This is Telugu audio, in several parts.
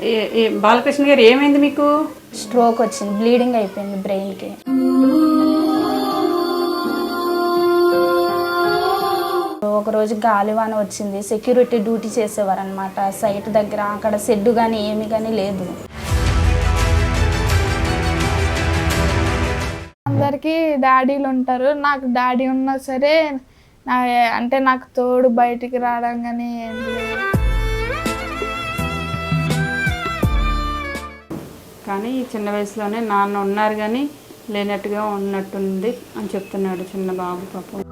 ఏ- ఏ- బాలకృష్ణ గారు ఏమైంది మీకు? స్ట్రోక్ వచ్చింది. బ్లీడింగ్ అయిపోయింది బ్రెయిన్కి. ఒక రోజు గాలివాన వచ్చింది. సెక్యూరిటీ డ్యూటీ చేసేవారు అనమాట సైట్ దగ్గర అక్కడ షెడ్ కానీ ఏమి కానీ లేదు. అందరికీ డాడీలు ఉంటారు. నాకు డాడీ ఉన్నా సరే నా అంటే నాకు తోడు బయటికి రావడం కానీ ఏం లేదు. కానీ ఈ చిన్న వయసులోనే నాన్న ఉన్నారు కానీ లేనట్టుగా ఉన్నట్టుంది అని చెప్తున్నాడు చిన్న బాబు పాపం.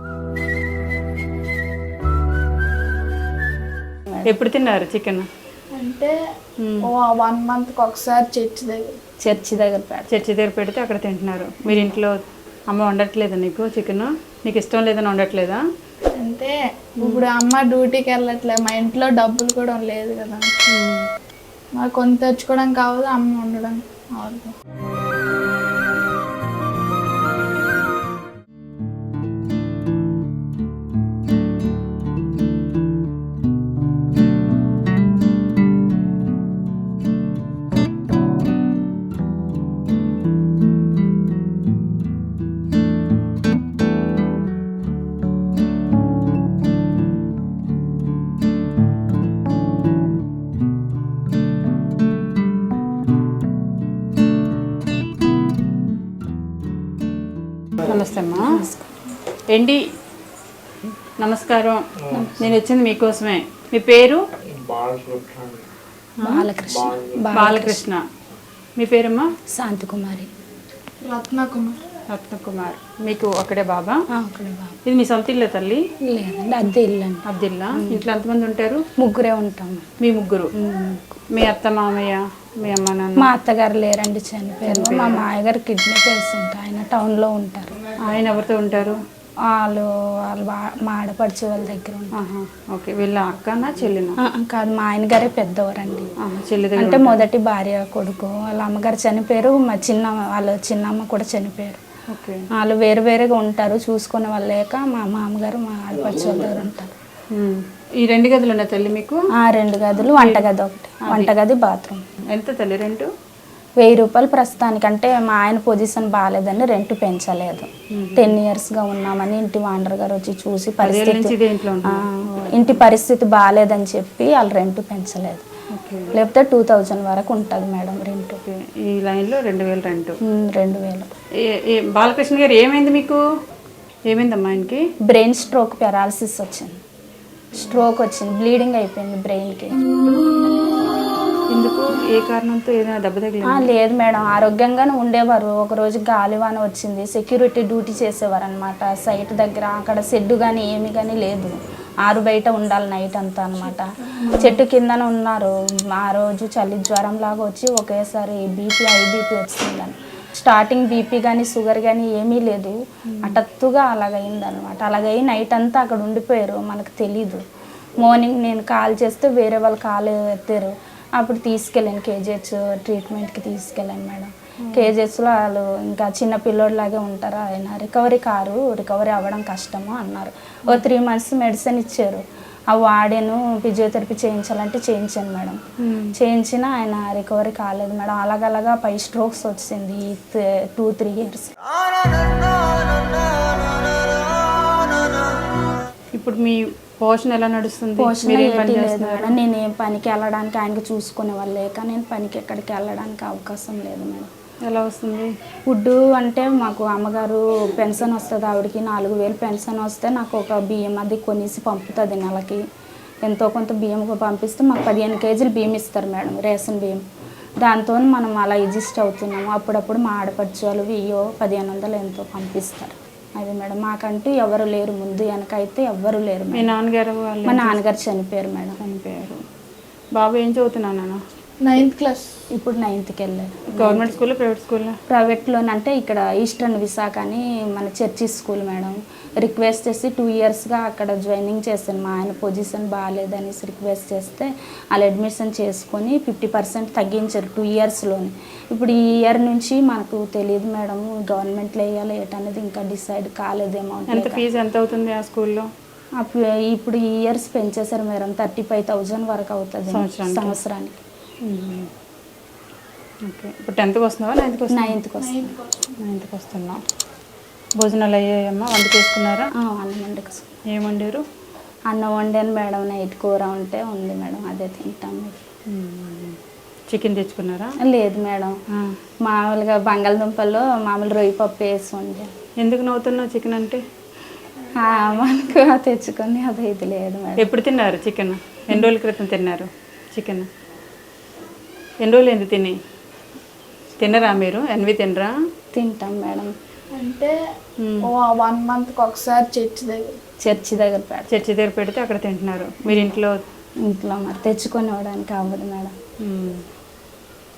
ఎప్పుడు తిన్నారు చికెన్? అంటే వన్ మంత్కి ఒకసారి చర్చి దగ్గర. చర్చి దగ్గర చర్చి దగ్గర పెడితే అక్కడ తింటున్నారు. మీరు ఇంట్లో అమ్మ వండట్లేదా నీకు చికెన్? నీకు ఇష్టం లేదని వండట్లేదా? అంటే ఇప్పుడు అమ్మ డ్యూటీకి వెళ్ళట్లేదు మా ఇంట్లో డబ్బులు కూడా లేదు కదా. మరి కొంత తెచ్చుకోవడం కావదు అమ్మ ఉండడం కావదు నమస్తే అమ్మా. ఏంటి? నమస్కారం. నేను వచ్చింది మీకోసమే. మీ పేరు? బాలకృష్ణ. బాలకృష్ణ. మీ పేరమ్మా? శాంతికుమారి రత్నకుమార్. రత్నకుమార్ మీకు ఒకడే బాబా? ఒకడే బాబు. ఇది మీ సొంత ఇల్లే తల్లి? లేదండి అద్దె ఇల్లు అండి. అబ్దుల్లా ఇంట్లో ఎంతమంది ఉంటారు? ముగ్గురే ఉంటాము మీ ముగ్గురు? మీ అత్త మామయ్య మీ అమ్మ నాన్న? మా అత్తగారు లేరండి చనిపోయారు. మా మాయగారు కిడ్నీ పేషెంట్ ఆయన టౌన్లో ఉంటారు. ఆయన ఎవరితో ఉంటారు? వాళ్ళు వాళ్ళు మా ఆడపడిచే వాళ్ళ దగ్గర ఓకే. వీళ్ళ అక్కనా చెల్లినా? కాదు మా ఆయన గారే పెద్దవారండి చెల్లి అంటే మొదటి భార్య కొడుకు. వాళ్ళ అమ్మగారు చనిపోయారు. మా చిన్న వాళ్ళ చిన్నమ్మ కూడా చనిపోయారు. వాళ్ళు వేరు వేరుగా ఉంటారు చూసుకునే వాళ్ళు లేక మా మామగారు మా ఆడపడిచే వాళ్ళ ఉంటారు. ఈ రెండు గదులు ఉన్నాయి తల్లి మీకు? ఆ రెండు గదులు వంటగది ఒకటి. వంటగది బాత్రూమ్. ఎంత తల్లి రెంట్? వెయ్యి రూపాయలు ప్రస్తుతానికి. అంటే మా ఆయన పొజిషన్ బాగాలేదని రెంట్ పెంచలేదు. టెన్ ఇయర్స్గా ఉన్నామని ఇంటి వాండర్ గారు వచ్చి చూసి పరిస్థితి ఇంటి పరిస్థితి బాగాలేదని చెప్పి వాళ్ళు రెంట్ పెంచలేదు. లేకపోతే టూ థౌజండ్ వరకు ఉంటుంది మేడం రెంట్. ఈ లైన్లో రెండు వేలు రెంట్. రెండు వేలు. బాలకృష్ణ గారు ఏమైంది మీకు? ఏమైందమ్మా ఆయనకి? బ్రెయిన్ స్ట్రోక్ పెరాలసిస్ వచ్చింది. స్ట్రోక్ వచ్చింది. బ్లీడింగ్ అయిపోయింది బ్రెయిన్కి. ఎందుకు? ఏ కారణంతో ఏదైనా దెబ్బ తగిలింది? ఆ, లేదు మేడం. ఆరోగ్యంగానే ఉండేవారు. ఒకరోజు గాలివాన వచ్చింది. సెక్యూరిటీ డ్యూటీ చేసేవారు అనమాట సైట్ దగ్గర. అక్కడ షెడ్ కానీ ఏమి కానీ లేదు. ఆరు బయట ఉండాలి నైట్ అంతా అనమాట చెట్టు కిందన ఉన్నారు. ఆ రోజు చలి జ్వరం లాగా వచ్చి ఒకేసారి బీపీ ఐ బీపీ వచ్చిందని. స్టార్టింగ్ బీపీ కానీ షుగర్ కానీ ఏమీ లేదు. అటత్తుగా అలాగైందనమాట అలాగై నైట్ అంతా అక్కడ ఉండిపోయారు. మనకు తెలీదు. మార్నింగ్ నేను కాల్ చేస్తే వేరే వాళ్ళు కాల్ ఎత్తారు. అప్పుడు తీసుకెళ్ళాను కేజీహెచ్ ట్రీట్మెంట్కి తీసుకెళ్ళాను మేడం. కేజీహెచ్లో వాళ్ళు ఇంకా చిన్న పిల్లోడిలాగే ఉంటారు ఆయన. రికవరీ కారు రికవరీ అవ్వడం కష్టము అన్నారు. ఓ త్రీ మంత్స్ మెడిసిన్ ఇచ్చారు. అవి వాడాను ఫిజియోథెరపీ చేయించాలంటే చేయించాను మేడం. చేయించిన ఆయన రికవరీ కాలేదు మేడం. అలాగలాగా పై స్ట్రోక్స్ వచ్చింది టూ త్రీ ఇయర్స్. ఇప్పుడు మీ పోషణ ఎలా నడుస్తుంది? పోషణ మేడం. నేను ఏం పనికి వెళ్ళడానికి ఆయనకి చూసుకునే వాళ్ళు లేక నేను పనికి ఎక్కడికి వెళ్ళడానికి అవకాశం లేదు మేడం. ఎలా వస్తుంది? ఫుడ్ అంటే మాకు అమ్మగారు పెన్షన్ వస్తుంది ఆవిడకి నాలుగు వేలు పెన్షన్ వస్తే నాకు ఒక బియ్యం అది కొనేసి పంపుతుంది నెలకి. ఎంతో కొంత బియ్యం పంపిస్తే మాకు పదిహేను కేజీలు బియ్యం ఇస్తారు మేడం రేషన్ బియ్యం. దాంతో మనం అలా ఎగ్జిస్ట్ అవుతున్నాము. అప్పుడప్పుడు మా ఆడపడుచు వాళ్ళు వెయ్యో పదిహేను వందలు ఎంతో పంపిస్తారు. అది మేడం మాకంటూ ఎవరు లేరు. ముందు వెనకైతే ఎవ్వరు లేరు మీ నాన్నగారు వాళ్ళు మా నాన్నగారు చనిపోయారు మేడం. చనిపోయారు. బాబు ఏం చదువుతున్నాను నాన్న? నైన్త్ క్లాస్ ఇప్పుడు నైన్త్కి వెళ్ళారు. గవర్నమెంట్ స్కూల్లో ప్రైవేట్ స్కూల్లో ప్రైవేట్లోనే అంటే ఇక్కడ ఈస్టర్న్ విశాఖ అని మన చర్చి స్కూల్ మేడం రిక్వెస్ట్ చేసి టూ ఇయర్స్గా అక్కడ జాయినింగ్ చేశాను. మా ఆయన పొజిషన్ బాగాలేదనేసి రిక్వెస్ట్ చేస్తే వాళ్ళు అడ్మిషన్ చేసుకొని ఫిఫ్టీ పర్సెంట్ తగ్గించారు టూ ఇయర్స్లోనే ఇప్పుడు ఈ ఇయర్ నుంచి మనకు తెలియదు మేడం గవర్నమెంట్లో వేయాలి ఏటనేది ఇంకా డిసైడ్ కాలేదు ఎంత ఫీజు ఎంత అవుతుంది ఆ స్కూల్లో ఇప్పుడు ఈ ఇయర్స్ పెంచేశారు మేడం థర్టీ ఫైవ్ థౌజండ్ వరకు అవుతుంది సంవత్సరానికి? ఓకే. ఇప్పుడు టెన్త్కి వస్తున్నావా? నైన్త్కి వస్తున్నావా? నైన్త్కి వస్తుంది నైన్త్కి వస్తున్నావు భోజనాలు అయ్యాయమ్మా? వంట చేసుకున్నారా? అన్నం వండుకు ఏం వండారు? అన్నం వండాను మేడం. నైట్ కూర ఉంటే ఉంది మేడం. అదే తింటాం. చికెన్ తెచ్చుకున్నారా? లేదు మేడం. మామూలుగా బంగాళదుంపలు మామూలు రొయ్యి పప్పు వేసి వండాను ఎందుకు నవ్వుతున్నావు చికెన్ అంటే? మనకు తెచ్చుకొని అది ఇది లేదు మేడం. ఎప్పుడు తిన్నారు చికెన్? ఎన్ని రోజుల క్రితం తిన్నారు చికెన్? ఎన్ని రోజులు ఎందుకు తిని? తినరా మీరు? ఎన్వి తినరా? తింటాం మేడం. అంటే ఓ వన్ మంత్కి ఒకసారి చర్చి దగ్గర. చర్చి దగ్గర పెడతాం. చర్చి దగ్గర పెడితే అక్కడ తింటున్నారు. మీరు ఇంట్లో ఇంట్లో మరి తెచ్చుకొని ఇవ్వడానికి అవ్వదు మేడం.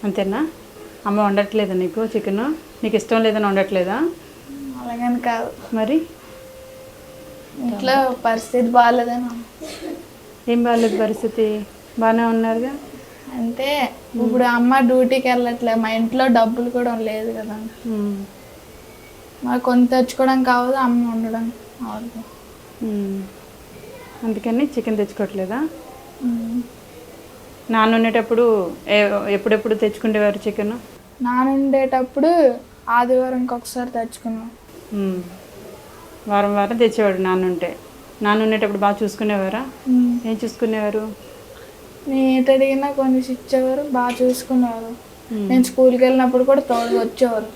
అంతేనా? అమ్మ వండట్లేదా నీకు చికెన్? నీకు ఇష్టం లేదని వండట్లేదా? అలాగని కాదు. మరి? ఇంట్లో పరిస్థితి బాగాలేదని ఏం బాగాలేదు పరిస్థితి? బాగానే ఉన్నారుగా? అంటే ఇప్పుడు అమ్మ డ్యూటీకి వెళ్ళట్లే మా ఇంట్లో డబ్బులు కూడా లేదు కదా. మాకు కొంత తెచ్చుకోవడానికి కావదు అమ్మ ఉండడం అవదు. అందుకని చికెన్ తెచ్చుకోవట్లేదా. నాన్న ఉండేటప్పుడు ఎప్పుడెప్పుడు తెచ్చుకునేవారు చికెన్? నానుండేటప్పుడు ఆదివారంకి ఒకసారి తెచ్చుకున్నాం. వారం వారం తెచ్చేవాడు నాన్న ఉంటే. నాన్న ఉండేటప్పుడు బాగా చూసుకునేవారా. ఏం చూసుకునేవారు? నేను ఏటి అడిగినా కొన్ని ఇచ్చేవారు బాగా చూసుకునేవారు ఉమ్. నేను స్కూల్కి వెళ్ళినప్పుడు కూడా తోడుగా వచ్చేవారు.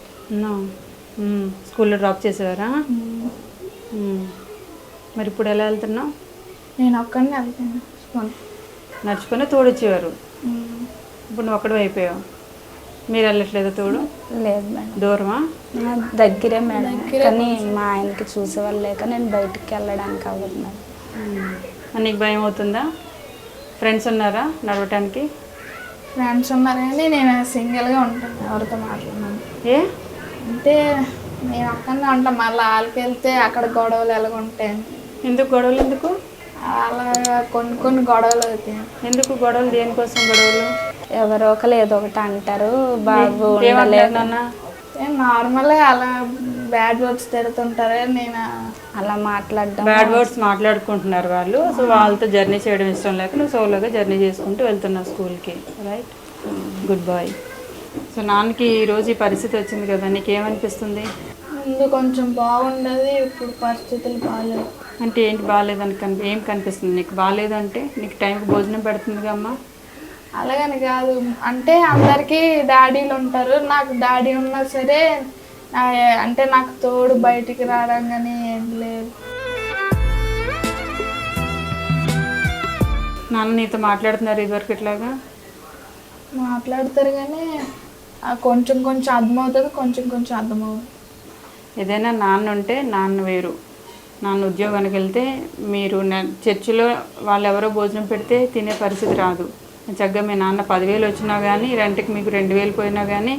స్కూల్లో డ్రాప్ చేసేవారా. మరి ఇప్పుడు ఎలా వెళ్తున్నావు? నేను ఒక్కడిని వెళ్తాను స్కూల్. నడుచుకుని తోడొచ్చేవారు ఉమ్. ఇప్పుడు నువ్వు ఒక్కడు అయిపోయావు. మీరు వెళ్ళట్లేదు తోడు? లేదు మేడం. దూరమా? దగ్గరే మేడం. కానీ మా ఆయనకి చూసేవాళ్ళు లేక నేను బయటికి వెళ్ళడానికి అవ్వదు మేడం. నీకు భయం అవుతుందా? ఫ్రెండ్స్ ఉన్నారా నడవటానికి? ఫ్రెండ్స్ ఉన్నారు కానీ నేను సింగిల్గా ఉంటాను ఎవరితో మాట్లాడినాను ఏ? అంటే నేను అక్కడనే ఉంటాను మళ్ళీ వాళ్ళకి వెళ్తే అక్కడ గొడవలు ఎలాగుంటాయి ఎందుకు గొడవలు ఎందుకు? అలాగా కొన్ని కొన్ని గొడవలు అవుతాయి. ఎందుకు గొడవలు? దేనికోసం గొడవలు? ఎవరో ఒకరు ఏదో ఒకటి అంటారు బాబు నాన్న? నార్మల్గా అలా బ్యాడ్ వర్డ్స్ తిడుతుంటారు నేను అలా మాట్లాడడం. బ్యాడ్ వర్డ్స్ మాట్లాడుకుంటున్నారు వాళ్ళు. సో వాళ్ళతో జర్నీ చేయడం ఇష్టం లేక నువ్వు సోలోగా జర్నీ చేసుకుంటూ వెళ్తున్నావు స్కూల్కి రైట్ గుడ్ బాయ్ సో నాన్నకి ఈరోజు ఈ పరిస్థితి వచ్చింది కదా నీకేమనిపిస్తుంది? ముందు కొంచెం బాగుండేది ఇప్పుడు పరిస్థితులు బాగాలేవు అంటే ఏంటి బాగాలేదని కనిపి ఏం కనిపిస్తుంది నీకు? బాగాలేదంటే నీకు టైంకి భోజనం పెడుతుందిగా అమ్మ? అలాగని కాదు. అంటే అందరికీ డాడీలు ఉంటారు నాకు డాడీ ఉన్నా సరే నా- అంటే నాకు తోడు బయటికి రావడం కానీ ఏం లేదు. నాన్న నీతో మాట్లాడుతున్నారు ఇదివరకు ఇట్లాగా మాట్లాడతారు కానీ కొంచెం కొంచెం అర్థమవుతుంది కొంచెం కొంచెం అర్థమవుతుంది ఏదైనా నాన్న ఉంటే నాన్న వేరు. నాన్న ఉద్యోగానికి వెళ్తే మీరు చర్చిలో వాళ్ళు ఎవరో భోజనం పెడితే తినే పరిస్థితి రాదు. చక్కగా మీ నాన్న పదివేలు వచ్చినా కానీ రెంట్కి మీకు రెండు వేలు పోయినా కానీ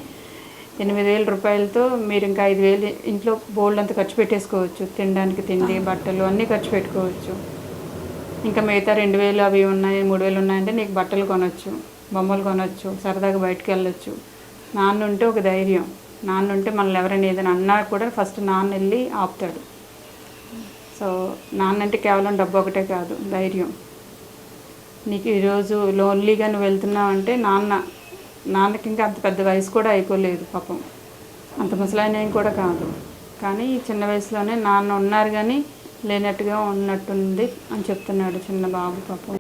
ఎనిమిది వేల రూపాయలతో మీరు ఇంకా ఐదు వేలు ఇంట్లో బోల్డ్ అంత ఖర్చు పెట్టేసుకోవచ్చు. తినడానికి తిండి బట్టలు అన్నీ ఖర్చు పెట్టుకోవచ్చు. ఇంకా మిగతా రెండు వేలు అవి ఉన్నాయి మూడు వేలు ఉన్నాయంటే నీకు బట్టలు కొనవచ్చు బొమ్మలు కొనొచ్చు సరదాగా బయటకు వెళ్ళొచ్చు. నాన్న ఉంటే ఒక ధైర్యం. నాన్న ఉంటే మనల్ని ఎవరైనా ఏదైనా అన్నా కూడా ఫస్ట్ నాన్న వెళ్ళి ఆపుతాడు. సో నాన్న అంటే కేవలం డబ్బు ఒకటే కాదు ధైర్యం. నీకు ఈరోజు లోన్లీగా నువ్వు వెళ్తున్నావు అంటే నాన్న నాన్నకి ఇంకా అంత పెద్ద వయసు కూడా అయిపోలేదు పాపం. అంత ముసలాయన ఏం కూడా కాదు. కానీ ఈ చిన్న వయసులోనే నాన్న ఉన్నారు కానీ లేనట్టుగా ఉన్నట్టుంది అని చెప్తున్నాడు చిన్న బాబు పాపం.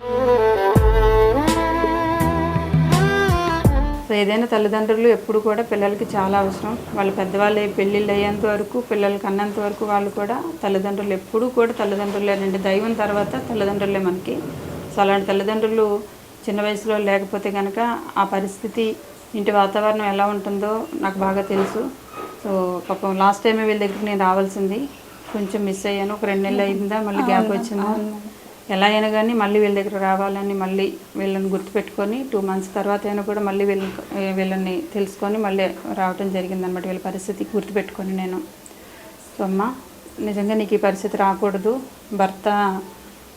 సో ఏదైనా తల్లిదండ్రులు ఎప్పుడు కూడా పిల్లలకి చాలా అవసరం. వాళ్ళు పెద్దవాళ్ళు పెళ్ళిళ్ళు అయ్యేంత వరకు పిల్లలకి అన్నంత వరకు వాళ్ళు కూడా తల్లిదండ్రులు ఎప్పుడూ కూడా తల్లిదండ్రులేనండి దైవం తర్వాత తల్లిదండ్రులే మనకి. సో అలాంటి తల్లిదండ్రులు చిన్న వయసులో లేకపోతే కనుక ఆ పరిస్థితి ఇంటి వాతావరణం ఎలా ఉంటుందో నాకు బాగా తెలుసు. సో పాపం లాస్ట్ టైం వీళ్ళ దగ్గరికి నేను రావాల్సింది. కొంచెం మిస్ అయ్యాను. ఒక రెండు నెలలు అయిందా మళ్ళీ గ్యాప్ వచ్చింది? ఎలా అయినా కానీ మళ్ళీ వీళ్ళ దగ్గర రావాలని మళ్ళీ వీళ్ళని గుర్తుపెట్టుకొని టూ మంత్స్ తర్వాత అయినా కూడా మళ్ళీ వీళ్ళని వీళ్ళని తెలుసుకొని మళ్ళీ రావటం జరిగిందనమాట వీళ్ళ పరిస్థితి గుర్తుపెట్టుకొని నేను. సో అమ్మ నిజంగా నీకు ఈ పరిస్థితి రాకూడదు. భర్త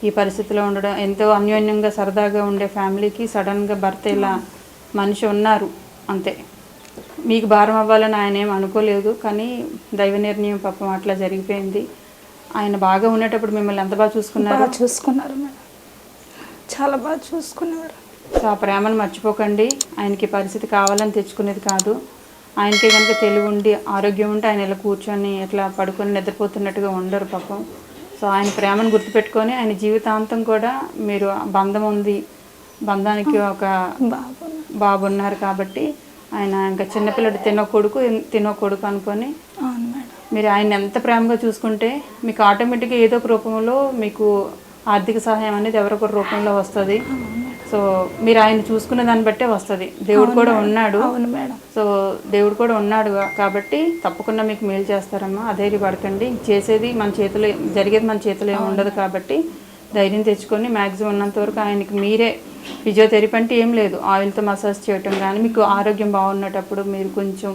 ఈ పరిస్థితిలో ఉండడం ఎంతో అన్యోన్యంగా సరదాగా ఉండే ఫ్యామిలీకి సడన్గా భర్త ఇలా మనిషి ఉన్నారు అంతే. మీకు భారం అవ్వాలని ఆయన ఏం అనుకోలేదు కానీ దైవ నిర్ణయం పాపం అట్లా జరిగిపోయింది. ఆయన బాగా ఉండేటప్పుడు మిమ్మల్ని ఎంత బాగా చూసుకున్నారు? చూసుకున్నారు మేడం. చాలా బాగా చూసుకునేవారు సో ఆ ప్రేమను మర్చిపోకండి. ఆయనకి పరిస్థితి కావాలని తెచ్చుకునేది కాదు. ఆయనకి కనుక తెలివి ఉండి ఆరోగ్యం ఉంటే ఆయన ఇలా కూర్చొని ఇట్లా పడుకొని నిద్రపోతున్నట్టుగా ఉండరు పాపం. సో ఆయన ప్రేమను గుర్తుపెట్టుకొని ఆయన జీవితాంతం కూడా మీరు బంధం ఉంది బంధానికి ఒక బాబు ఉన్నారు కాబట్టి ఆయన ఇంకా చిన్నపిల్లడు తినో కొడుకు తినో కొడుకు అనుకొని మీరు ఆయన ఎంత ప్రేమగా చూసుకుంటే మీకు ఆటోమేటిక్గా ఏదో ఒక రూపంలో మీకు ఆర్థిక సహాయం అనేది ఎవరొకరి రూపంలో వస్తుంది. సో మీరు ఆయన చూసుకునే దాన్ని బట్టే వస్తుంది. దేవుడు కూడా ఉన్నాడు. అవును మేడం. సో దేవుడు కూడా ఉన్నాడు కాబట్టి తప్పకుండా మీకు మేలు చేస్తారమ్మా. అధైర్యపడకండి చేసేది మన చేతిలో జరిగేది మన చేతిలో ఏమి ఉండదు కాబట్టి ధైర్యం తెచ్చుకొని మ్యాక్సిమం ఉన్నంత వరకు ఆయనకి మీరే ఫిజియోథెరపీ అంటే ఏం లేదు. ఆయిల్తో మసాజ్ చేయటం కానీ మీకు ఆరోగ్యం బాగున్నటప్పుడు మీరు కొంచెం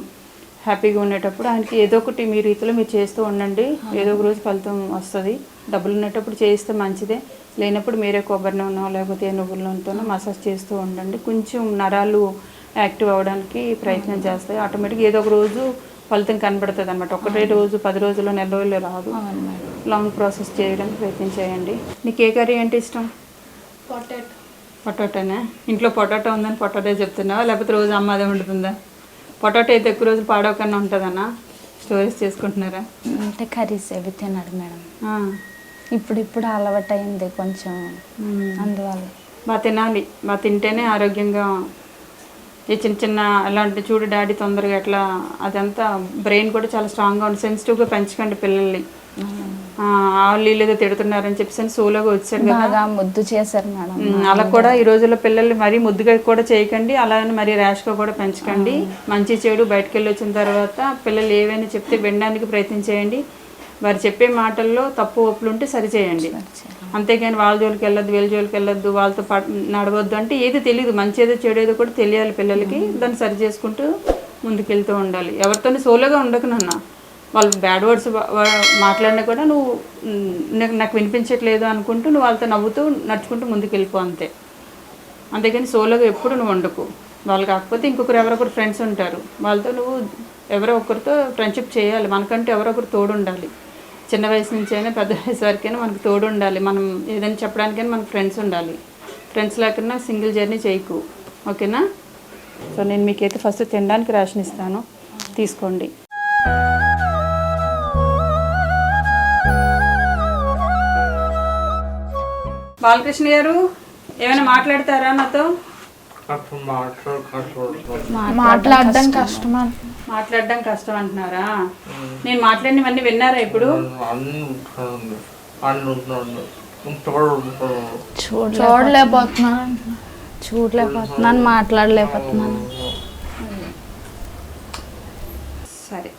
హ్యాపీగా ఉండేటప్పుడు ఆయనకి ఏదో ఒకటి మీ రీతిలో మీరు చేస్తూ ఉండండి. ఏదో ఒక రోజు ఫలితం వస్తుంది. డబ్బులు ఉన్నప్పుడు చేయిస్తే మంచిదే. లేనప్పుడు మీరే కొబ్బరి నూనె లేకపోతే నువ్వుల నూనెతోనో మసాజ్ చేస్తూ ఉండండి. కొంచెం నరాలు యాక్టివ్ అవ్వడానికి ప్రయత్నం చేస్తాయి ఆటోమేటిక్గా ఏదో ఒక రోజు ఫలితం కనబడుతుంది అనమాట ఒకటే రోజు పది రోజుల్లో నెల రోజుల్లో రాదు. లాంగ్ ప్రాసెస్ చేయడానికి ప్రయత్నం చేయండి. నీకు ఏ కర్రీ అంటే ఇష్టం? పొటాటో. పొటాటోనే? ఇంట్లో పొటాటో ఉందని పొటాటో చెప్తున్నావా? లేకపోతే రోజు అమ్మ అదే వండుతుందా? పొటాటో అయితే ఎక్కువ రోజులు పాడవకుండా ఉంటుందన్నా స్టోరేజ్ చేసుకుంటున్నారా? అంటే కర్రీస్ అవి తిన్నాడు మేడం. ఆ. ఇప్పుడు ఇప్పుడు అలవాటు అయింది కొంచెం. అందువల్ల. బాగా తినాలి. బాగా తింటేనే ఆరోగ్యంగా ఈ చిన్న చిన్న అలాంటి చూడు డాడీ తొందరగా ఎట్లా అదంతా బ్రెయిన్ కూడా చాలా స్ట్రాంగ్గా ఉంది సెన్సిటివ్గా పెంచకండి పిల్లల్ని. ఆ, వాళ్ళు వీళ్ళు ఏదో తిడుతున్నారని చెప్పేసి సోలోగా వచ్చాడు కదా. ముద్దు చేశారు మేడం. అలా కూడా ఈ రోజుల్లో పిల్లల్ని మరీ ముద్దుగా కూడా చేయకండి. అలానే మరీ ర్యాష్గా కూడా పెంచకండి. మంచి చెడు బయటకు వెళ్ళి వచ్చిన తర్వాత పిల్లలు ఏవైనా చెప్తే వినడానికి ప్రయత్నం చేయండి. వారు చెప్పే మాటల్లో తప్పు ఒప్పులు ఉంటే సరిచేయండి. అంతేగాని వాళ్ళ జోలికి వెళ్ళొద్దు వీళ్ళ జోలికి వెళ్ళొద్దు వాళ్ళతో పాటు నడవద్దు అంటే ఏది తెలియదు మంచి ఏదో చెడు ఏదో కూడా తెలియాలి పిల్లలకి. దాన్ని సరి చేసుకుంటూ ముందుకెళ్తూ ఉండాలి. ఎవరితోని సోలోగా ఉండకు నాన్న. వాళ్ళు బ్యాడ్ వర్డ్స్ మాట్లాడినా కూడా నువ్వు నాకు వినిపించట్లేదు అనుకుంటూ నువ్వు వాళ్ళతో నవ్వుతూ నడుచుకుంటూ ముందుకు వెళ్ళిపో అంతే. అంతేగాని సోలోగా ఎప్పుడు నువ్వు వండకు వాళ్ళు కాకపోతే ఇంకొకరు ఎవరొకరు ఫ్రెండ్స్ ఉంటారు. వాళ్ళతో నువ్వు ఎవరో ఒకరితో ఫ్రెండ్షిప్ చేయాలి. మనకంటే ఎవరో ఒకరు తోడు ఉండాలి చిన్న వయసు నుంచి అయినా పెద్ద వయసు వరకైనా మనకు తోడు ఉండాలి. మనం ఏదైనా చెప్పడానికైనా మనకు ఫ్రెండ్స్ ఉండాలి. ఫ్రెండ్స్ లేకుండా సింగిల్ జర్నీ చేయకు. ఓకేనా? సో నేను మీకైతే ఫస్ట్ తినడానికి రేషన్ ఇస్తాను. తీసుకోండి. బాలకృష్ణ గారు ఏమైనా మాట్లాడతారా నాతో? మాట్లాడడం కష్టం మాట్లాడడం కష్టం అంటున్నారా? నేను మాట్లాడినవన్నీ విన్నారా ఇప్పుడు? చూడలేకపోతున్నాను చూడలేకపోతున్నాను మాట్లాడలేకపోతున్నాను సరే.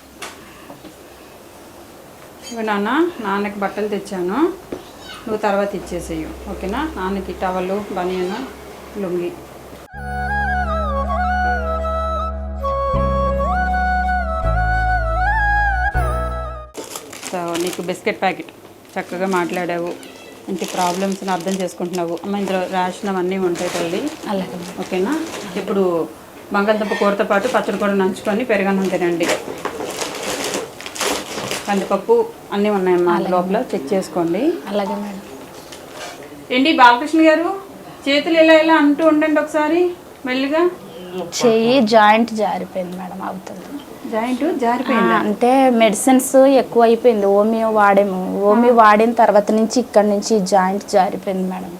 ఇవి నాన్న నాన్నకి బట్టలు తెచ్చాను. నువ్వు తర్వాత ఇచ్చేసేయు. ఓకేనా? నాన్నకి టవలు బనియను లుంగి. నీకు బిస్కెట్ ప్యాకెట్ చక్కగా మాట్లాడావు. ఇంటి ప్రాబ్లమ్స్ని అర్థం చేసుకుంటున్నావు. అమ్మ ఇందులో రేషన్ అవన్నీ ఉంటాయి తల్లి. అలాగే. ఓకేనా? ఇప్పుడు బంగాళదుంప కూరతో పాటు పచ్చడి కూడా నంచుకొని పెరగన్నం తినండి. కందిపప్పు అన్నీ ఉన్నాయమ్మా లోపల. చెక్ చేసుకోండి. అలాగే మేడం. ఏంటి బాలకృష్ణ గారు? చేతులు ఇలా ఇలా అంటూ ఉండండి ఒకసారి. మెల్లిగా. చెయ్యి జాయింట్ జారిపోయింది మేడం అవుతుంది. జాయింట్ జారిపోయింది? అంటే మెడిసిన్స్ ఎక్కువ అయిపోయింది ఓమియో వాడేము. ఓమియో వాడిన తర్వాత నుంచి ఇక్కడ నుంచి జాయింట్ జారిపోయింది మేడం.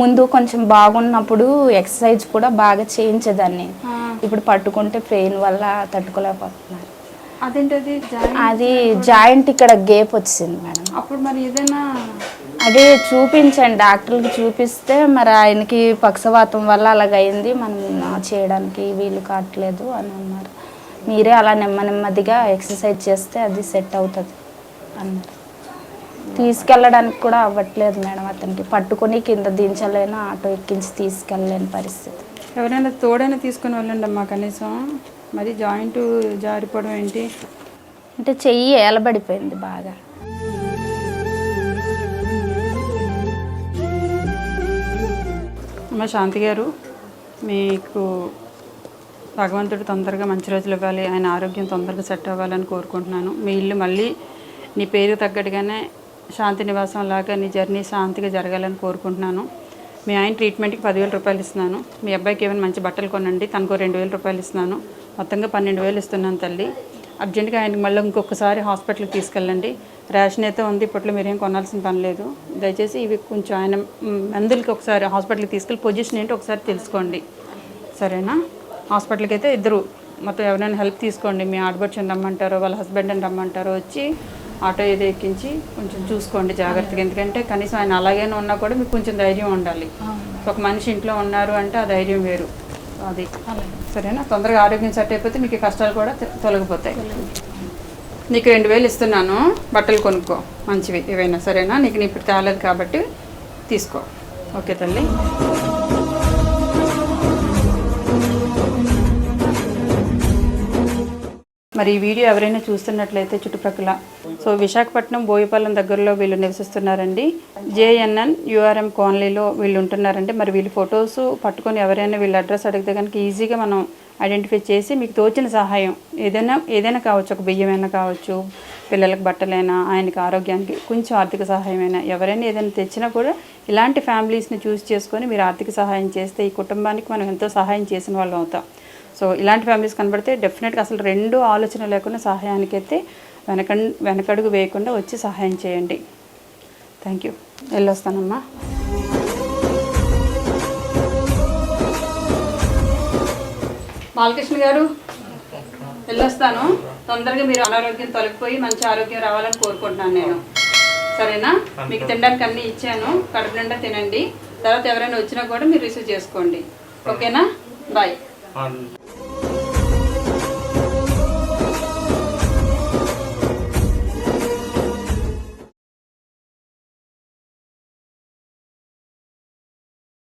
ముందు కొంచెం బాగున్నప్పుడు ఎక్సర్సైజ్ కూడా బాగా చేయించేదాన్ని. ఇప్పుడు పట్టుకుంటే పెయిన్ వల్ల తట్టుకోలేకపోతున్నారు. అదేంటది? అది జాయింట్ ఇక్కడ గేప్ వచ్చింది మేడం. అప్పుడు మరి ఏదైనా అదే చూపించండి. డాక్టర్కి చూపిస్తే మరి ఆయనకి పక్షవాతం వల్ల అలాగైంది. మనం చేయడానికి వీలు కావట్లేదు అని అన్నారు. మీరే అలా నెమ్మ నెమ్మదిగా ఎక్సర్సైజ్ చేస్తే అది సెట్ అవుతుంది అన్నారు. తీసుకెళ్ళడానికి కూడా అవ్వట్లేదు మేడం అతనికి. పట్టుకొని కింద దించలేను ఆటో ఎక్కించి తీసుకెళ్ళలేని పరిస్థితి. ఎవరైనా తోడైనా తీసుకుని వెళ్ళండి అమ్మా కనీసం. మరి జాయింట్ జారిపోవడం ఏంటి? అంటే చెయ్యి ఏలబడిపోయింది బాగా. అమ్మ శాంతి గారు మీకు భగవంతుడు తొందరగా మంచి రోజులు ఇవ్వాలి ఆయన ఆరోగ్యం తొందరగా సెట్ అవ్వాలని కోరుకుంటున్నాను. మీ ఇల్లు మళ్ళీ నీ పేరు తగ్గట్టుగానే శాంతి నివాసం లాగా నీ జర్నీ శాంతిగా జరగాలని కోరుకుంటున్నాను. మీ ఆయన ట్రీట్మెంట్కి పదివేల రూపాయలు ఇస్తున్నాను. మీ అబ్బాయికి ఏమైనా మంచి బట్టలు కొనండి తనకు రెండు వేల రూపాయలు ఇస్తున్నాను. మొత్తంగా పన్నెండు వేలు ఇస్తున్నాను తల్లి. అర్జెంటుగా ఆయనకి మళ్ళీ ఇంకొకసారి హాస్పిటల్కి తీసుకెళ్ళండి. రేషన్ అయితే ఉంది ఇప్పట్లో మీరేం కొనాల్సిన పని లేదు. దయచేసి ఇవి కొంచెం ఆయన మందులకి ఒకసారి హాస్పిటల్కి తీసుకెళ్ళి పొజిషన్ ఏంటో ఒకసారి తెలుసుకోండి. సరేనా? హాస్పిటల్కి అయితే ఇద్దరు మొత్తం ఎవరైనా హెల్ప్ తీసుకోండి. మీ ఆడబడుచుని రమ్మంటారో వాళ్ళ హస్బెండ్ని రమ్మంటారో వచ్చి ఆటో ఏదో ఎక్కించి కొంచెం చూసుకోండి జాగ్రత్తగా. ఎందుకంటే కనీసం ఆయన అలాగైనా ఉన్నా కూడా మీకు కొంచెం ధైర్యం ఉండాలి. ఒక మనిషి ఇంట్లో ఉన్నారు అంటే ఆ ధైర్యం వేరు. అది. సరేనా? తొందరగా ఆరోగ్యం సెట్ అయిపోతే మీకు కష్టాలు కూడా తొలగిపోతాయి. నీకు రెండు వేలు ఇస్తున్నాను. బట్టలు కొనుక్కో. మంచివి. ఏవైనా సరేనా? నీకు నీ ఇప్పుడు తేలేదు కాబట్టి తీసుకో. ఓకే తల్లి. మరి ఈ వీడియో ఎవరైనా చూస్తున్నట్లయితే చుట్టుప్రక్కల సో విశాఖపట్నం బోయపాలెం దగ్గరలో వీళ్ళు నివసిస్తున్నారండి. జేఎన్ఎన్ యూఆర్ఎం కాలనీలో వీళ్ళు ఉంటున్నారండి. మరి వీళ్ళ ఫొటోస్ పట్టుకొని ఎవరైనా వీళ్ళ అడ్రస్ అడిగితే కనుక ఈజీగా మనం ఐడెంటిఫై చేసి మీకు తోచిన సహాయం ఏదైనా ఏదైనా కావచ్చు ఒక బియ్యమైనా కావచ్చు పిల్లలకు బట్టలైనా ఆయనకి ఆరోగ్యానికి కొంచెం ఆర్థిక సహాయమైనా ఎవరైనా ఏదైనా తెచ్చినా కూడా ఇలాంటి ఫ్యామిలీస్ని చూస్ చేసుకొని మీరు ఆర్థిక సహాయం చేస్తే ఈ కుటుంబానికి మనం ఎంతో సహాయం చేసిన వాళ్ళం అవుతాం. సో ఇలాంటి ఫ్యామిలీస్ కనబడితే డెఫినెట్గా అసలు రెండు ఆలోచన లేకుండా సహాయానికి అయితే వెనక వెనకడుగు వేయకుండా వచ్చి సహాయం చేయండి. Thank you వెళ్ళొస్తానమ్మా. బాలకృష్ణ గారు వెళ్ళొస్తాను. తొందరగా మీరు అనారోగ్యం తొలగిపోయి మంచి ఆరోగ్యం రావాలని కోరుకుంటున్నాను నేను. సరేనా? మీకు తినడానికి అన్నీ ఇచ్చాను. కడుపు నిండా తినండి. తర్వాత ఎవరైనా వచ్చినా కూడా మీరు రిసీవ్ చేసుకోండి. ఓకేనా? బాయ్.